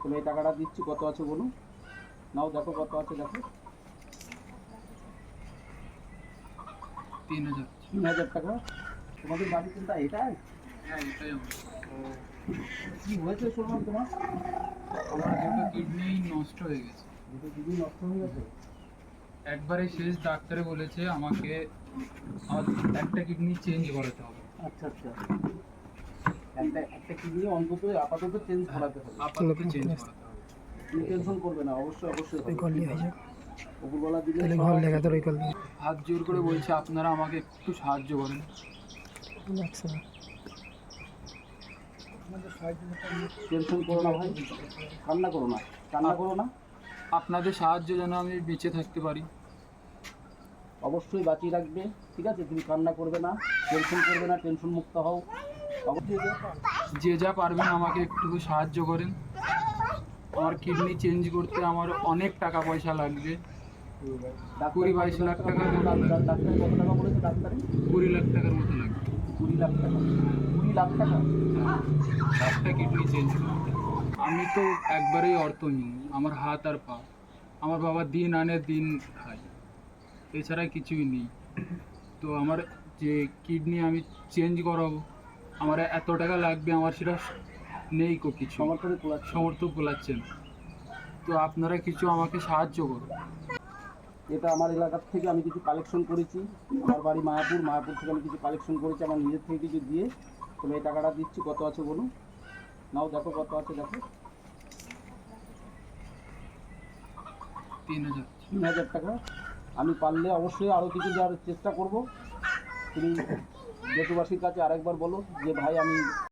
তুমি এই টাকাটা দিচ্ছি কত আছে বলুন? নাও দেখো কত আছে দেখো। তিন হাজার। তিন হাজার টাকা? তোমাদের বাড়ি চিন্তা এটাই? হ্যাঁ কি হয়েছে শুনলাম তোমার? আমার দুটো কিডনি নষ্ট হয়ে গেছে। দুটো দিদি নষ্ট হয়ে গেছে? একবারে শেষ ডাক্তারে বলেছে আমাকে একটা কিডনি চেঞ্জ করাতে হবে। আচ্ছা আচ্ছা। একটা একটা কিডনি অন্তত আপাতত চেঞ্জ করাতে হবে। আপাতত চেঞ্জ করাতে হবে। টেনশন করবে না অবশ্যই অবশ্যই হবে। করলি উপরবেলা দিলে তাহলে ঘর লেখা তোর ওই করলি হাত জোর করে বলছে আপনারা আমাকে একটু সাহায্য করেন। আচ্ছা। টেনশন করো না ভাই। কান্না করো না কান্না করো না। আপনাদের সাহায্য যেন আমি বেঁচে থাকতে পারি। অবশ্যই বাঁচিয়ে রাখবে ঠিক আছে? তুমি কান্না করবে না টেনশন করবে না টেনশন মুক্ত হও। যে যা পারবেন আমাকে একটু সাহায্য করেন। আমার কিডনি চেঞ্জ করতে আমার অনেক টাকা পয়সা লাগবে। কুড়ি বাইশ লাখ টাকা মতো কত টাকা বলেছে ডাক্তারে কুড়ি লাখ টাকার মতো লাগবে। কুড়ি লাখ টাকা? কুড়ি লাখ টাকা একটা কিডনি চেঞ্জ করতে। আমি তো একবারেই অর্থহীন আমার হাত আর পা। আমার বাবা দিন আনে দিন খায়। এছাড়া কিছুই নেই। তো আমার যে কিডনি আমি চেঞ্জ করাবো আমার এত টাকা লাগবে আমার সেটা নেই কো কিছু। সমর্থনে কোলাচ্ছে সমর্থ গোলাচ্ছেন তো আপনারা কিছু আমাকে সাহায্য করুন। এটা আমার এলাকার থেকে আমি কিছু কালেকশন করেছি। আমার বাড়ি মায়াপুর মায়াপুর থেকে আমি কিছু কালেকশন করেছি। আমার নিজের থেকে কিছু দিয়ে তুমি এই টাকাটা দিচ্ছি। কত আছে বলুন? নাও দেখো কত আছে দেখো। তিন হাজার। তিন হাজার টাকা। আমি পারলে অবশ্যই আরও কিছু দেওয়ার চেষ্টা করব। তুমি জেঠুবাসীর কাছে আরেকবার বলো যে ভাই আমি